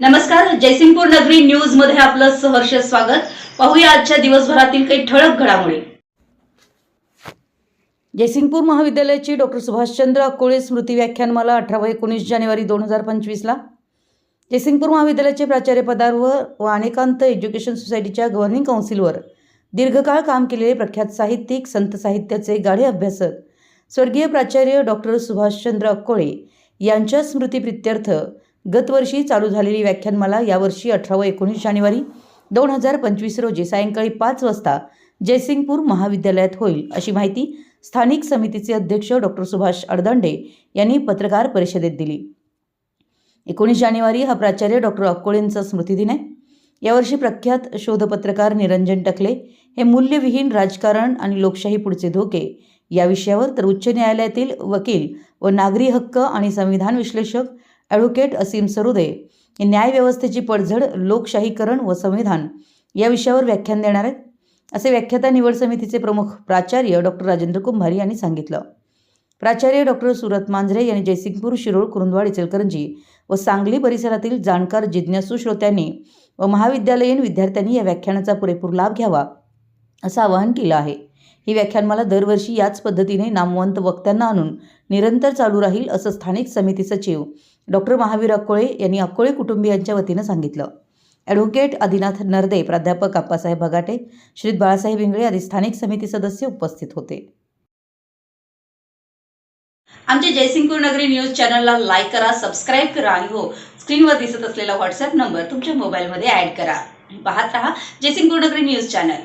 नमस्कार जयसिंगपूर नगरी न्यूजमध्ये आपलं सहर्ष स्वागत. पाहूया आजच्या दिवसभरातील काही ठळक घडामोडी. जयसिंगपूर महाविद्यालयाची डॉक्टर सुभाषचंद्र अक्कोळे स्मृती व्याख्यानमाला अठरा व एकोणीस जानेवारी दोन हजार पंचवीसला. जयसिंगपूर महाविद्यालयाचे प्राचार्यपदावर व अनेकांत एज्युकेशन सोसायटीच्या गव्हर्निंग काउन्सिलवर दीर्घकाळ काम केलेले प्रख्यात साहित्यिक संत साहित्याचे गाढे अभ्यासक स्वर्गीय प्राचार्य डॉक्टर सुभाषचंद्र अक्कोळे यांच्या स्मृतीप्रित्यर्थ गतवर्षी चालू झालेली व्याख्यानमाला यावर्षी अठरा व एकोणीस जानेवारी दोन हजार पंचवीस रोजी सायंकाळी पाच वाजता जयसिंगपूर महाविद्यालयात होईल अशी माहिती स्थानिक समितीचे अध्यक्ष डॉक्टर सुभाष अडदांडे यांनी पत्रकार परिषदेत दिली. एकोणीस जानेवारी हा प्राचार्य डॉक्टर अक्कोळेंचा स्मृतिदिन आहे. यावर्षी प्रख्यात शोधपत्रकार निरंजन टकले हे मूल्यविहीन राजकारण आणि लोकशाही पुढचे धोके या विषयावर तर उच्च न्यायालयातील वकील व नागरी हक्क आणि संविधान विश्लेषक ॲडव्होकेट असीम सरुदे हे न्यायव्यवस्थेची पडझड लोकशाहीकरण व संविधान या विषयावर व्याख्यान देणार आहेत. असे व्याख्याता निवड समितीचे प्रमुख प्राचार्य डॉक्टर राजेंद्र कुंभारी यांनी सांगितलं. प्राचार्य डॉक्टर सुरत मांजरे यांनी जयसिंगपूर शिरोळ कुरुंदवाड इचलकरंजी व सांगली परिसरातील जाणकार जिज्ञासू श्रोत्यांनी व महाविद्यालयीन विद्यार्थ्यांनी या व्याख्यानाचा पुरेपूर लाभ घ्यावा असं आवाहन केलं आहे. ही व्याख्यानमाला दरवर्षी याच पद्धतीने नामवंत वक्त्यांना आणून निरंतर चालू राहील असं स्थानिक समिती सचिव डॉक्टर महावीर अक्कोळे यांनी अक्कोळे कुटुंबियांच्या वतीनं सांगितलं. ॲडव्होकेट आदिनाथ नरदे प्राध्यापक आप्पासाहेब भगाटे श्री बाळासाहेब इंगळे आदी स्थानिक समिती सदस्य उपस्थित होते. आमच्या जयसिंगपूर नगरी न्यूज चॅनलला लाईक करा सबस्क्राईब करा आणि हो स्क्रीनवर दिसत असलेला व्हॉट्सअप नंबर तुमच्या मोबाईलमध्ये ॲड करा. पाहत रहा जयसिंगपूर नगरी न्यूज चॅनल.